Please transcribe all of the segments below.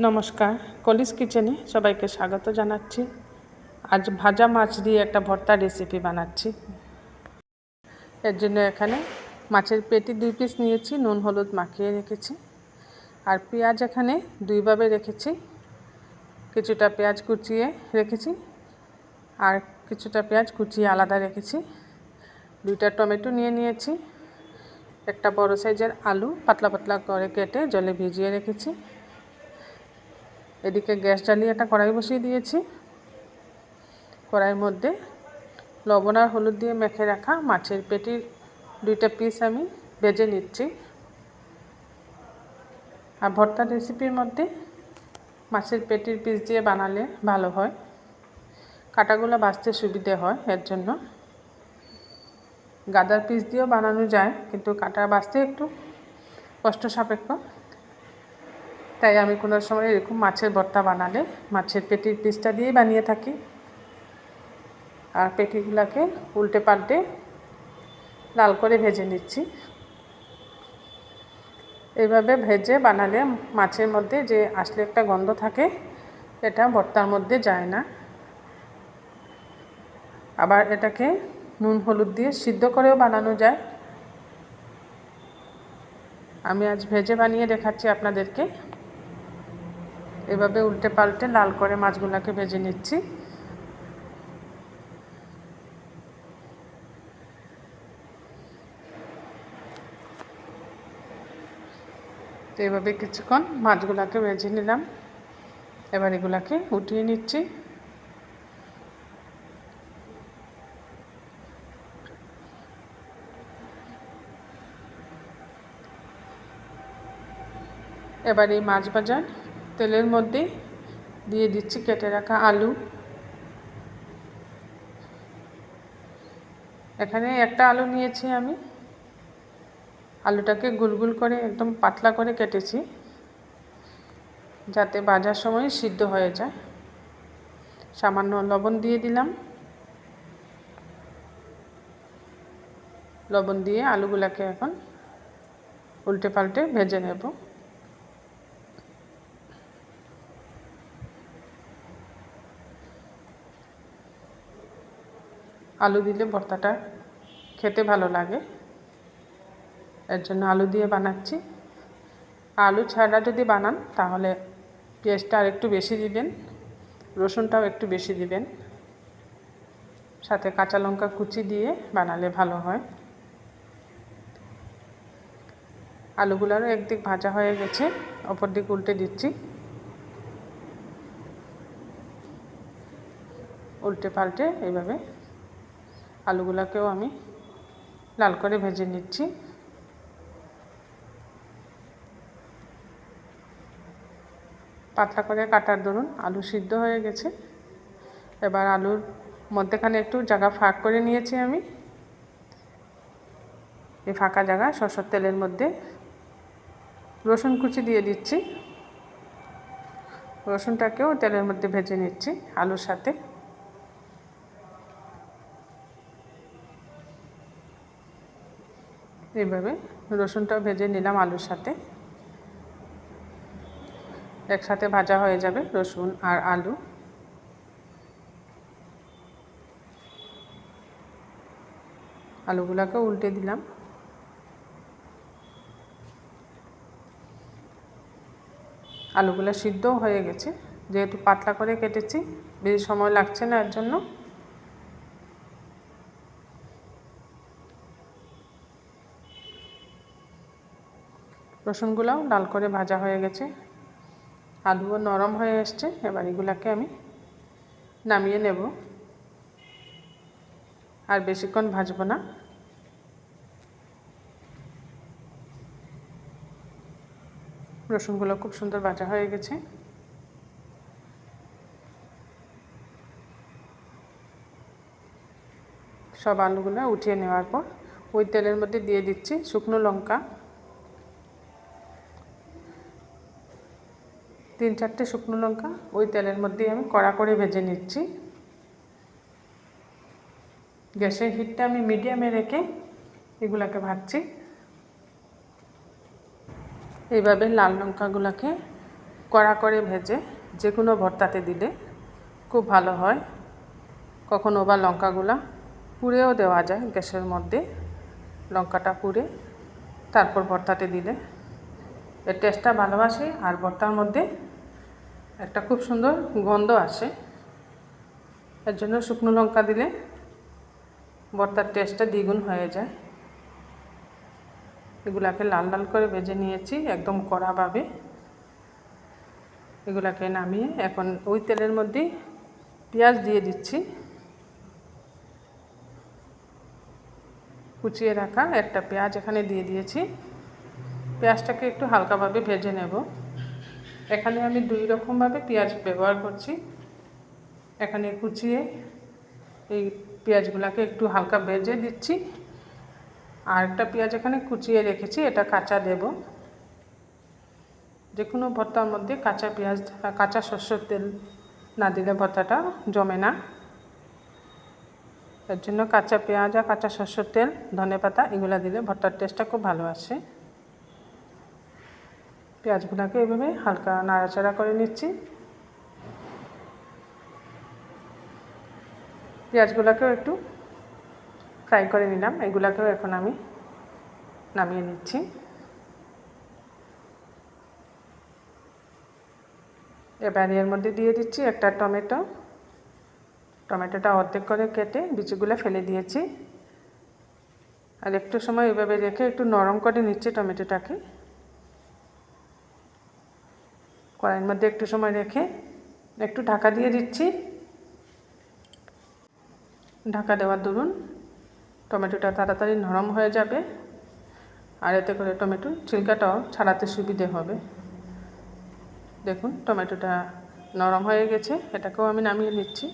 নমস্কার, কলিস কিচেনে সবাইকে স্বাগত জানাচ্ছি। আজ ভাজা মাছ দিয়ে একটা ভর্তা রেসিপি বানাচ্ছি। এর জন্য এখানে মাছের পেটি দুই পিস নিয়েছি, নুন, হলুদ মাখিয়ে রেখেছি। আর পেঁয়াজ এখানে দুইভাবে রেখেছি। কিছুটা পেঁয়াজ কুচিয়ে রেখেছি আর কিছুটা পেঁয়াজ কুচিয়ে আলাদা রেখেছি। দুইটা টমেটো নিয়ে নিয়েছি, একটা বড় সাইজের আলু পাতলা পাতলা করে কেটে জলে ভিজিয়ে রেখেছি। এদিকে গ্যাস জ্বালিয়ে একটা কড়াই বসিয়ে দিয়েছি। কড়াইয়ের মধ্যে লবণ আর হলুদ দিয়ে মেখে রাখা মাছের পেটির দুইটা পিস আমি ভেজে নিচ্ছি। আর ভর্তার রেসিপির মধ্যে মাছের পেটির পিস দিয়ে বানালে ভালো হয়। কাটাগুলো বাঁচতে সুবিধে হয়, এর জন্য। গাদার পিস দিয়েও বানানো যায়, কিন্তু কাটা বাঁচতে একটু কষ্ট সাপেক্ষ তাই আমি কোনো সময় এরকম মাছের ভর্তা বানালে, মাছের পেটির পিসটা দিয়েই বানিয়ে থাকি। আর পেটিগুলোকে উল্টে পাল্টে লাল করে ভেজে নিচ্ছি। এইভাবে ভেজে বানালে মাছের মধ্যে যে আসলে একটা গন্ধ থাকে, এটা ভর্তার মধ্যে যায় না। আবার এটাকে নুন হলুদ দিয়ে সিদ্ধ করেও বানানো যায়। আমি আজ ভেজে বানিয়ে দেখাচ্ছি আপনাদেরকে। এভাবে উল্টে পাল্টে লাল করে মাছগুলোকে ভেজে নিচ্ছি। তো এভাবে কিছুক্ষণ মাছগুলোকে ভেজে নিলাম। এবার এগুলাকে উঠিয়ে নিচ্ছি। এবার এই মাছ ভাজার তেলের মধ্যে দিয়ে দিচ্ছি কেটে রাখা আলু। এখানে একটা আলু নিয়েছি আমি। আলুটাকে গুলগুল করে একদম পাতলা করে কেটেছি, যাতে বাজার সময় সিদ্ধ হয়ে যায়। সামান্য লবণ দিয়ে দিলাম। লবণ দিয়ে আলুগুলাকে এখন উল্টে পাল্টে ভেজে নেব। আলু দিলে ভর্তাটা খেতে ভালো লাগে। এর জন্য আলু দিয়ে বানাচ্ছি। আলু ছাড়া যদি বানান, তাহলে পেঁয়াজটা আর একটু বেশি দিবেন, রসুনটাও একটু বেশি দিবেন। সাথে কাঁচা লঙ্কা কুচি দিয়ে বানালে ভালো হয়। আলুগুলোরও একদিক ভাজা হয়ে গেছে, অপর দিক উল্টে দিচ্ছি। উল্টে পাল্টে এইভাবে আলুগুলোকেও আমি লাল করে ভেজে নিচ্ছি। পাতলা করে কাটার দরুন আলু সিদ্ধ হয়ে গেছে। এবার আলুর মধ্যেখানে একটু জায়গা ফাঁক করে নিয়েছি আমি। এই ফাঁকা জায়গা সরষের তেলের মধ্যে রসুন কুচি দিয়ে দিচ্ছি। রসুনটাকেও তেলের মধ্যে ভেজে নিচ্ছি আলুর সাথে। এইভাবে রসুনটাও ভেজে নিলাম আলুর সাথে। একসাথে ভাজা হয়ে যাবে রসুন আর আলু। আলুগুলোকে উল্টে দিলাম। আলুগুলো সিদ্ধও হয়ে গেছে। যেহেতু পাতলা করে কেটেছি, বেশি সময় লাগছে না এর জন্য। রসুনগুলোও লাল করে ভাজা হয়ে গেছে। আলুও নরম হয়ে এসছে, এবার এগুলাকে আমি নামিয়ে নেব। আর বেশিক্ষণ ভাজবো না। রসুনগুলো খুব সুন্দর ভাজা হয়ে গেছে। সব আলুগুলো উঠিয়ে নেওয়ার পর ওই তেলের মধ্যে দিয়ে দিচ্ছি শুকনো লঙ্কা। তিন চারটে শুকনো লঙ্কা, ওই তেলের মধ্যেই আমি কড়া করে ভেজে নিচ্ছি। গ্যাসের হিটটা আমি মিডিয়ামে রেখে এগুলাকে ভাজছি। এইভাবে লাল লঙ্কাগুলোকে কড়া করে ভেজে যে কোনো ভর্তাতে দিলে খুব ভালো হয়। কখনো বা লঙ্কাগুলা পুড়েও দেওয়া যায় গ্যাসের মধ্যে, লঙ্কাটা পুড়ে তারপর ভর্তাতে দিলে। এর টেস্টটা ভালোবাসে আর ভর্তার মধ্যে একটা খুব সুন্দর গন্ধ আসে। এর জন্য শুকনো লঙ্কা দিলে ভর্তার টেস্টটা দ্বিগুণ হয়ে যায়। এগুলাকে লাল লাল করে ভেজে নিয়েছি একদম কড়াভাবে। এগুলাকে নামিয়ে এখন ওই তেলের মধ্যেই পেঁয়াজ দিয়ে দিচ্ছি। কুচিয়ে রাখা একটা পেঁয়াজ এখানে দিয়ে দিয়েছি। পেঁয়াজটাকে একটু হালকাভাবে ভেজে নেব। এখানে আমি দুই রকমভাবে পেঁয়াজ ব্যবহার করছি। এখানে কুচিয়ে এই পেঁয়াজগুলোকে একটু হালকা ভেজে দিচ্ছি আর একটা পেঁয়াজ এখানে কুচিয়ে রেখেছি, এটা কাঁচা দেব যে কোনো ভর্তার মধ্যে কাঁচা পেঁয়াজ, কাঁচা শস্যর তেল না দিলে ভর্তাটা জমে না। এর জন্য কাঁচা পেঁয়াজ আর কাঁচা শস্যর তেল, ধনে পাতা, এগুলো দিলে ভর্তার টেস্টটা খুব ভালো আসে। পেঁয়াজগুলোকে এভাবে হালকা নাড়াচাড়া করে নিচ্ছি। পেঁয়াজগুলোকেও একটু ফ্রাই করে নিলাম, এগুলাকেও এখন আমি নামিয়ে নিচ্ছি। এবার এর মধ্যে দিয়ে দিচ্ছি একটা টমেটো। টমেটোটা অর্ধেক করে কেটে বিচিগুলো ফেলে দিয়েছি। আর একটু সময় এভাবে রেখে একটু নরম করে নিচ্ছি টমেটোটাকে। কড়াইয়ের মধ্যে একটু সময় রেখে একটু ঢাকা দিয়ে দিচ্ছি। ঢাকা দেওয়ার দরুন টমেটোটা তাড়াতাড়ি নরম হয়ে যাবে আর এতে করে টমেটো ছিলকাটাও ছাড়াতে সুবিধে হবে। দেখুন টমেটোটা নরম হয়ে গেছে, এটাকেও আমি নামিয়ে নিচ্ছি।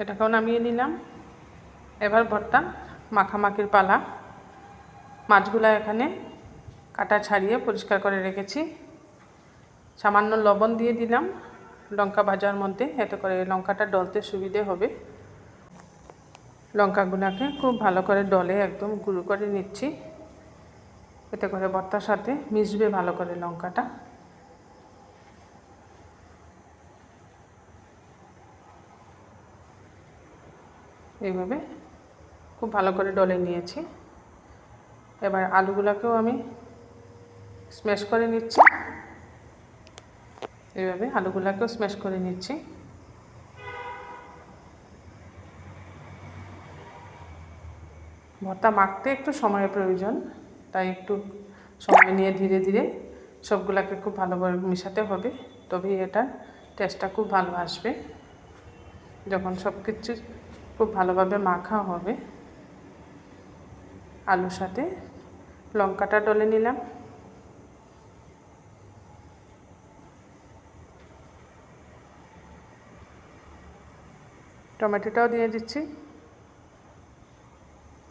এটাকেও নামিয়ে নিলাম। এবার ভর্তা মাখামাখির পালা। মাছগুলো এখানে কাটা ছাড়িয়ে পরিষ্কার করে রেখেছি। সামান্য লবণ দিয়ে দিলাম। লঙ্কা ভাজার মধ্যে এতে করে লঙ্কাটা ডলতে সুবিধে হবে। লঙ্কাগুলোকে খুব ভালো করে ডলে একদম গুঁড়ো করে নিচ্ছি। এতে করে ভর্তার সাথে মিশবে ভালো করে লঙ্কাটা। এইভাবে খুব ভালো করে ডলে নিয়েছি। এবার আলুগুলোকেও আমি স্ম্যাশ করে নিচ্ছি। এইভাবে আলুগুলোকেও স্ম্যাশ করে নিচ্ছি। ভর্তা মাখতে একটু সময়ের প্রয়োজন, তাই একটু সময় নিয়ে ধীরে ধীরে সবগুলোকে খুব ভালোভাবে মেশাতে হবে, তবেই এটা টেস্টটা খুব ভালো আসবে। যখন সব কিছু খুব ভালোভাবে মাখা হবে। আলুর সাথে লঙ্কাটা ডলে নিলাম। টমেটোটাও দিয়ে দিচ্ছি।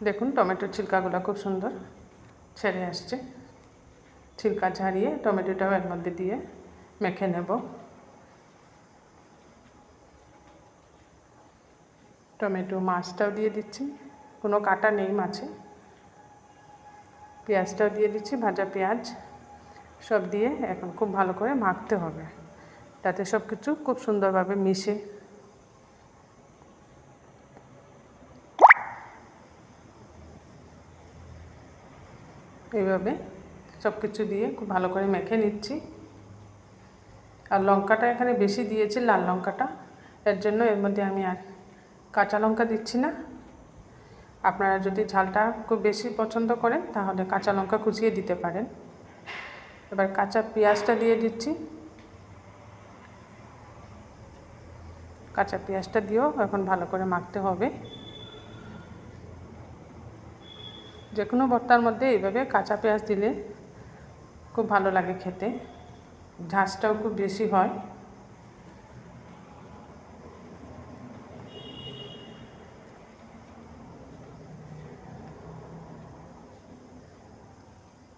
দেখুন, টমেটোর ছিলকাগুলো খুব সুন্দর ছেড়ে আসছে। ছিলকা ঝাড়িয়ে টমেটোটাও এর মধ্যে দিয়ে মেখে নেব। টমেটো মাছটাও দিয়ে দিচ্ছি। কোনো কাটা নেই মাছে। পেঁয়াজটাও দিয়ে দিচ্ছি, ভাজা পেঁয়াজ। সব দিয়ে এখন খুব ভালো করে মাখতে হবে। যাতে সব কিছু খুব সুন্দরভাবে মিশে। এইভাবে সব কিছু দিয়ে খুব ভালো করে মেখে নিচ্ছি। আর লঙ্কাটা এখানে বেশি দিয়েছি, লাল লঙ্কাটা। এর জন্য এর মধ্যে আমি আর কাঁচা লঙ্কা দিচ্ছি না। আপনারা যদি ঝালটা খুব বেশি পছন্দ করেন, তাহলে কাঁচা লঙ্কা কুচিয়ে দিতে পারেন। এবার কাঁচা পেঁয়াজটা দিয়ে দিচ্ছি। কাঁচা পেঁয়াজটা দিয়েও এখন ভালো করে মাখতে হবে। যে কোনো ভর্তার মধ্যে এইভাবে কাঁচা পেঁয়াজ দিলে খুব ভালো লাগে খেতে। ঝাঁসটাও খুব বেশি হয়।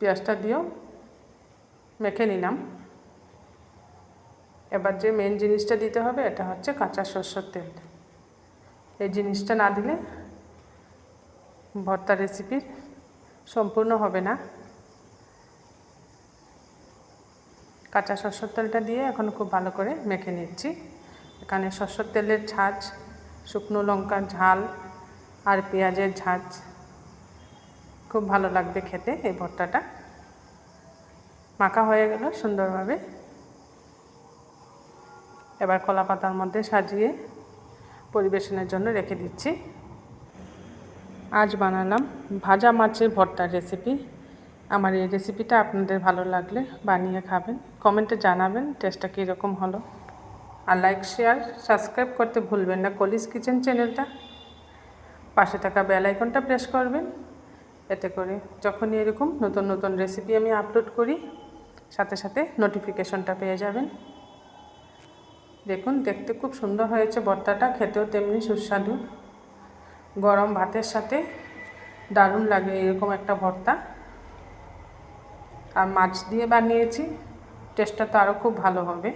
পেঁয়াজটা দিয়েও মেখে নিলাম। এবার যে মেন জিনিসটা দিতে হবে এটা হচ্ছে কাঁচা সর্ষের তেল। এই জিনিসটা না দিলে ভর্তা রেসিপি সম্পূর্ণ হবে না। কাঁচা সরষের তেলটা দিয়ে এখন খুব ভালো করে মেখে নিচ্ছি। এখানে সরষের তেলের ঝাঁজ শুকনো লঙ্কার ঝাল আর পেঁয়াজের ঝাঁজ খুব ভালো লাগবে খেতে এই ভর্তাটা। মাখা হয়ে গেল সুন্দরভাবে। এবার কলা পাতার মধ্যে সাজিয়ে পরিবেশনের জন্য রেখে দিচ্ছি। আজ বানালাম ভাজা মাছের ভর্তার রেসিপি আমার এই রেসিপিটা আপনাদের ভালো লাগলে বানিয়ে খাবেন। কমেন্টে জানাবেন টেস্টটা কীরকম হলো। আর লাইক শেয়ার সাবস্ক্রাইব করতে ভুলবেন না। কলিস কিচেন চ্যানেলটা। পাশে থাকা বেল আইকনটা প্রেস করবেন। এতে করে যখনই এরকম নতুন নতুন রেসিপি আমি আপলোড করি, সাথে সাথে নোটিফিকেশনটা পেয়ে যাবেন। দেখুন, দেখতে খুব সুন্দর হয়েছে ভর্তাটা খেতেও তেমনি সুস্বাদু। গরম ভাতের সাথে দারুণ লাগে এরকম একটা ভর্তা। আর মাছ দিয়ে বানিয়েছি টেস্টটা তো আরও খুব ভালো হবে।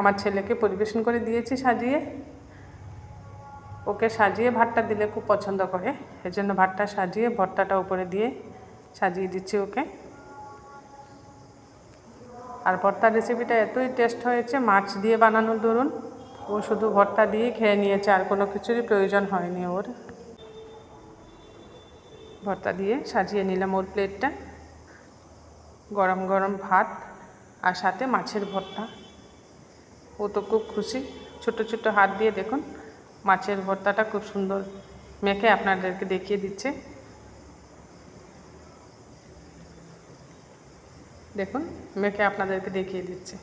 আমার ছেলেকে পরিবেশন করে দিয়েছি সাজিয়ে। ওকে সাজিয়ে ভাতটা দিলে খুব পছন্দ করে। এজন্য ভাতটা সাজিয়ে, ভর্তাটা উপরে দিয়ে সাজিয়ে দিচ্ছি ওকে। আর ভর্তার রেসিপিটা এতই টেস্ট হয়েছে, মাছ দিয়ে বানানোর দরুন ও শুধু ভর্তা দিয়েই খেয়ে নিয়েছে, আর কোনো কিছুরই প্রয়োজন হয়নি ওর। ভর্তা দিয়ে সাজিয়ে নিলাম ওর প্লেটটা গরম গরম ভাত আর সাথে মাছের ভর্তা। ও তো খুব খুশি। ছোট ছোট হাত দিয়ে দেখুন। মাছের ভর্তাটা খুব সুন্দর মেখে আপনাদেরকে দেখিয়ে দিচ্ছে। দেখুন মেখে আপনাদেরকে দেখিয়ে দিচ্ছে।